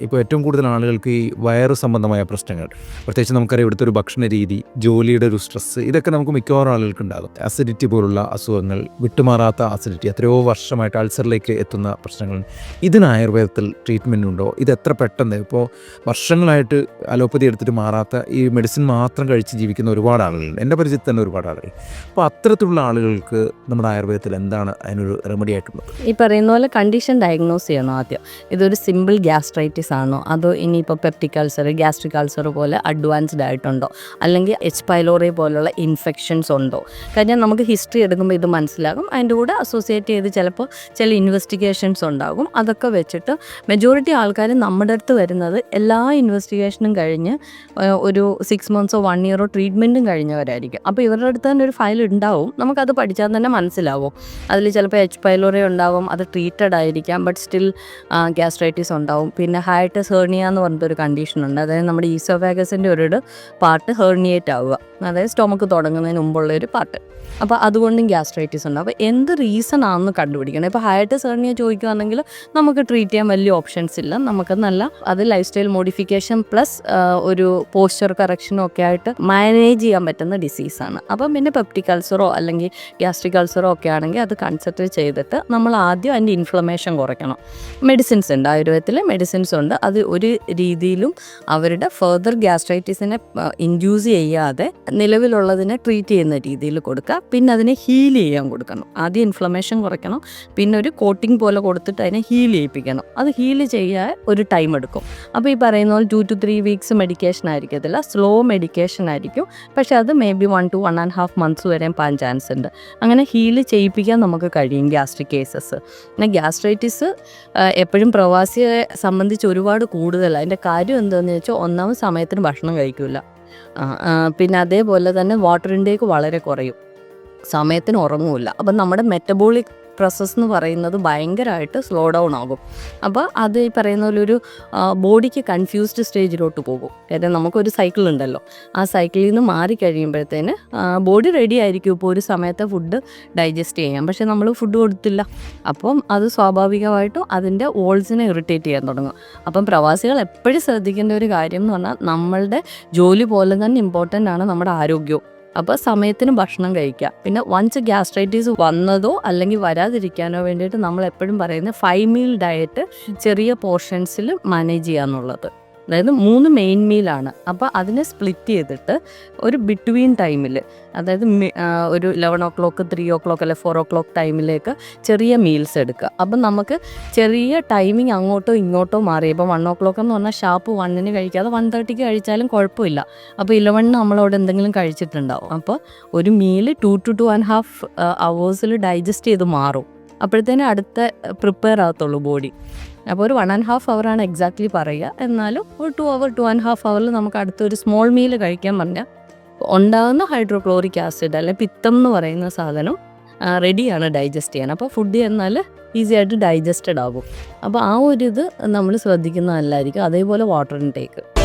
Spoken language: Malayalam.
ഇപ്പോൾ ഏറ്റവും കൂടുതൽ ആളുകൾക്ക് ഈ വയറ് സംബന്ധമായ പ്രശ്നങ്ങൾ പ്രത്യേകിച്ച് നമുക്കറിയാം ഇവിടുത്തെ ഒരു ഭക്ഷണ രീതി ജോലിയുടെ ഒരു സ്ട്രെസ്സ് ഇതൊക്കെ നമുക്ക് മിക്കവാറും ആളുകൾക്ക് ഉണ്ടാകും. അസിഡിറ്റി പോലുള്ള അസുഖങ്ങൾ വിട്ടുമാറാത്ത അസിഡിറ്റി എത്രയോ വർഷമായിട്ട് അൾസറിലേക്ക് എത്തുന്ന പ്രശ്നങ്ങൾ. ഇതിന് ആയുർവേദത്തിൽ ട്രീറ്റ്മെന്റ് ഉണ്ടോ? ഇത് എത്ര പെട്ടെന്ന്? ഇപ്പോൾ വർഷങ്ങളായിട്ട് അലോപ്പതി എടുത്തിട്ട് മാറാത്ത ഈ മെഡിസിൻ മാത്രം കഴിച്ച് ജീവിക്കുന്ന ഒരുപാട് ആളുകളുണ്ട്. എന്റെ പരിചയത്തിൽ തന്നെ ഒരുപാട് ആളുകൾ. അപ്പോൾ അത്തരത്തിലുള്ള ആളുകൾക്ക് നമ്മുടെ ആയുർവേദത്തിൽ എന്താണ് അതിനൊരു റെമഡി ആയിട്ടുള്ളത്? ഈ പറയുന്ന പോലെ കണ്ടീഷൻ ഡയഗ്നോസ് ചെയ്യണം ആദ്യം. ഇതൊരു സിമ്പിൾ ഗ്യാസ്ട്രൈറ്റിസ് ആണോ? അതോ ഇനിയിപ്പോൾ പെപ്റ്റിക് അൾസർ ഗ്യാസ്ട്രിക് അൾസർ പോലെ അഡ്വാൻസ്ഡ് ആയിട്ടുണ്ടോ? അല്ലെങ്കിൽ എച്ച് പൈലോറി പോലുള്ള ഇൻഫെക്ഷൻസ് ഉണ്ടോ? കഴിഞ്ഞാൽ നമുക്ക് ഹിസ്റ്ററി എടുക്കുമ്പോൾ ഇത് മനസ്സിലാകും. അതിന്റെ കൂടെ അസോസിയേറ്റ് ചെയ്ത് ചിലപ്പോൾ ചില ഇൻവെസ്റ്റിഗേഷൻസ് ഉണ്ടാകും. അതൊക്കെ വെച്ചിട്ട് മെജോറിറ്റി ആൾക്കാർ നമ്മുടെ അടുത്ത് വരുന്നത് എല്ലാ ഇൻവെസ്റ്റിഗേഷനും കഴിഞ്ഞ് ഒരു സിക്സ് മന്ത്സോ വൺ ഇയറോ ട്രീറ്റ്മെന്റും കഴിഞ്ഞവരായിരിക്കും. അപ്പോൾ ഇവരുടെ അടുത്ത് തന്നെ ഒരു ഫയൽ ഉണ്ടാവും. നമുക്കത് പഠിച്ചാൽ തന്നെ മനസ്സിലാവും. അതിൽ ചിലപ്പോൾ എച്ച് പൈലോറി ഉണ്ടാവും അത് ട്രീറ്റഡ് ആയിരിക്കാം. ബട്ട് സ്റ്റിൽ ഗ്യാസ്ട്രൈറ്റിസ് ഉണ്ടാവും. പിന്നെ ഹൈറ്റസ് ഹേർണിയ എന്ന് പറഞ്ഞിട്ടൊരു കണ്ടീഷൻ ഉണ്ട്. അതായത് നമ്മുടെ ഈസോഫാഗസിന്റെ ഒരു പാർട്ട് ഹേർണിയേറ്റ് ആവുക. അതായത് സ്റ്റൊമക്ക് തുടങ്ങുന്നതിന് മുമ്പുള്ള ഒരു പാർട്ട്. അപ്പോൾ അതുകൊണ്ടും ഗ്യാസ്ട്രൈറ്റിസ് ഉണ്ട്. അപ്പോൾ എന്ത് റീസൺ ആണെന്ന് കണ്ടുപിടിക്കണം. ഇപ്പോൾ ഹൈറ്റസ് ഹേർണിയ ചോദിക്കുകയാണെങ്കിൽ നമുക്ക് ട്രീറ്റ് ചെയ്യാൻ വലിയ ഓപ്ഷൻസ് ഇല്ല. നമുക്ക് നല്ല അത് ലൈഫ് സ്റ്റൈൽ മോഡിഫിക്കേഷൻ പ്ലസ് ഒരു പോസ്ചർ കറക്ഷനും ഒക്കെ ആയിട്ട് മാനേജ് ചെയ്യാൻ പറ്റുന്ന ഡിസീസാണ് അപ്പം പിന്നെ പെപ്റ്റിക് അൾസറോ അല്ലെങ്കിൽ ഗ്യാസ്ട്രിക് അൾസറോ ഒക്കെ ആണെങ്കിൽ അത് കൺസിഡർ ചെയ്തിട്ട് നമ്മൾ ആദ്യം അതിന്റെ ഇൻഫ്ലമേഷൻ കുറയ്ക്കണം. മെഡിസിൻസ് ഉണ്ട്. ആയുർവേദത്തിൽ മെഡിസിൻസ് ഉണ്ട്. അത് ഒരു രീതിയിലും അവരുടെ ഫെർദർ ഗ്യാസ്ട്രൈറ്റിസിനെ ഇൻഡ്യൂസ് ചെയ്യാതെ നിലവിലുള്ളതിനെ ട്രീറ്റ് ചെയ്യുന്ന രീതിയിൽ കൊടുക്കുക. പിന്നെ അതിനെ ഹീൽ ചെയ്യാൻ കൊടുക്കണം. ആദ്യം ഇൻഫ്ലമേഷൻ കുറയ്ക്കണം. പിന്നെ ഒരു കോട്ടിംഗ് പോലെ കൊടുത്തിട്ട് അതിനെ ഹീൽ ചെയ്യിപ്പിക്കണം. അത് ഹീൽ ചെയ്യാൻ ഒരു ടൈം എടുക്കും. അപ്പോൾ ഈ പറയുന്ന പോലെ two to three weeks medication ആയിരിക്കത്തില്ല. സ്ലോ മെഡിക്കേഷൻ ആയിരിക്കും. പക്ഷേ അത് may be one to one and half months വരെയും പാൻ ചാൻസ് ഉണ്ട്. അങ്ങനെ ഹീൽ ചെയ്യിപ്പിക്കാൻ നമുക്ക് കഴിയും ഗ്യാസ്ട്രിക് കേസസ് പിന്നെ ഗ്യാസ്ട്രൈറ്റിസ് എപ്പോഴും പ്രവാസിയെ സംബന്ധിച്ച് ഒരുപാട് കൂടുതലാണ് അതിന്റെ കാര്യം എന്താണെന്ന് വെച്ചാൽ ഒന്നാമത് സമയത്തിന് ഭക്ഷണം കഴിക്കില്ല പിന്നെ അതേപോലെ തന്നെ വാട്ടർ ഇൻടേക്ക് വളരെ കുറയും. സമയത്തിന് ഉറങ്ങൂല. അപ്പം നമ്മുടെ മെറ്റബോളിക് പ്രോസസ്സ് എന്ന് പറയുന്നത് ഭയങ്കരമായിട്ട് സ്ലോ ഡൗൺ ആകും. അപ്പോൾ അത് ഈ പറയുന്ന പോലെ ഒരു ബോഡിക്ക് കൺഫ്യൂസ്ഡ് സ്റ്റേജിലോട്ട് പോകും. അതായത് നമുക്കൊരു സൈക്കിൾ ഉണ്ടല്ലോ. ആ സൈക്കിളിൽ നിന്ന് മാറി കഴിയുമ്പോഴത്തേന് ബോഡി റെഡി ആയിരിക്കും ഇപ്പോൾ ഒരു സമയത്ത് ഫുഡ് ഡൈജസ്റ്റ് ചെയ്യാം പക്ഷെ നമ്മൾ ഫുഡ് കൊടുത്തില്ല. അപ്പം അത് സ്വാഭാവികമായിട്ടും അതിന്റെ വോൾസിനെ ഇറിറ്റേറ്റ് ചെയ്യാൻ തുടങ്ങും. അപ്പം പ്രവാസികൾ എപ്പോഴും ശ്രദ്ധിക്കേണ്ട ഒരു കാര്യം എന്ന് പറഞ്ഞാൽ നമ്മളുടെ ജോലി പോലെ തന്നെ ഇമ്പോർട്ടന്റ് ആണ് നമ്മുടെ ആരോഗ്യവും. അപ്പോൾ സമയത്തിന് ഭക്ഷണം കഴിക്കുക പിന്നെ വൺസ് ഗ്യാസ്ട്രൈറ്റീസ് വന്നതോ അല്ലെങ്കിൽ വരാതിരിക്കാനോ വേണ്ടിയിട്ട് നമ്മൾ എപ്പോഴും പറയുന്നത് ഫൈവ് മീൽ ഡയറ്റ് ചെറിയ പോർഷൻസിൽ മാനേജ് ചെയ്യാന്നുള്ളത്. അതായത് മൂന്ന് മെയിൻ മീലാണ് അപ്പോൾ അതിനെ സ്പ്ലിറ്റ് ചെയ്തിട്ട് ഒരു ബിറ്റ്വീൻ ടൈമിൽ അതായത് ഒരു eleven o'clock three o'clock അല്ലെ ഫോർ ഓ ക്ലോക്ക് ടൈമിലേക്ക് ചെറിയ മീൽസ് എടുക്കുക. അപ്പം നമുക്ക് ചെറിയ ടൈമിങ് അങ്ങോട്ടോ ഇങ്ങോട്ടോ മാറി. ഇപ്പോൾ വൺ ഓ ക്ലോക്ക് എന്ന് പറഞ്ഞാൽ ഷാപ്പ് വണ്ണിന് കഴിക്കാതെ വൺ തേർട്ടിക്ക് കഴിച്ചാലും കുഴപ്പമില്ല. അപ്പോൾ ഇലവണിന് നമ്മളവിടെ എന്തെങ്കിലും കഴിച്ചിട്ടുണ്ടാവും. അപ്പോൾ ഒരു meal two to two and half അവേഴ്സിൽ digest ചെയ്ത് മാറും. അപ്പോഴത്തേനും അടുത്ത പ്രിപ്പയർ ആകത്തുള്ളൂ ബോഡി അപ്പോൾ ഒരു വൺ ആൻഡ് ഹാഫ് അവറാണ് എക്സാക്ട്ലി പറയുക. എന്നാലും ഒരു two hour two and half അവറിൽ നമുക്ക് അടുത്തൊരു സ്മോൾ മീൽ കഴിക്കാൻ പറഞ്ഞാൽ ഉണ്ടാകുന്ന ഹൈഡ്രോക്ലോറിക് ആസിഡ് അല്ലെ പിത്തം എന്ന് പറയുന്ന സാധനം റെഡിയാണ് ഡൈജസ്റ്റ് ചെയ്യാൻ. അപ്പോൾ ഫുഡ് എന്നാൽ ഈസി ആയിട്ട് ഡൈജസ്റ്റഡ് ആകും അപ്പോൾ ആ ഒരു ഇത് നമ്മൾ ശ്രദ്ധിക്കുന്നതല്ലായിരിക്കും അതേപോലെ വാട്ടർ ഇൻടേക്ക്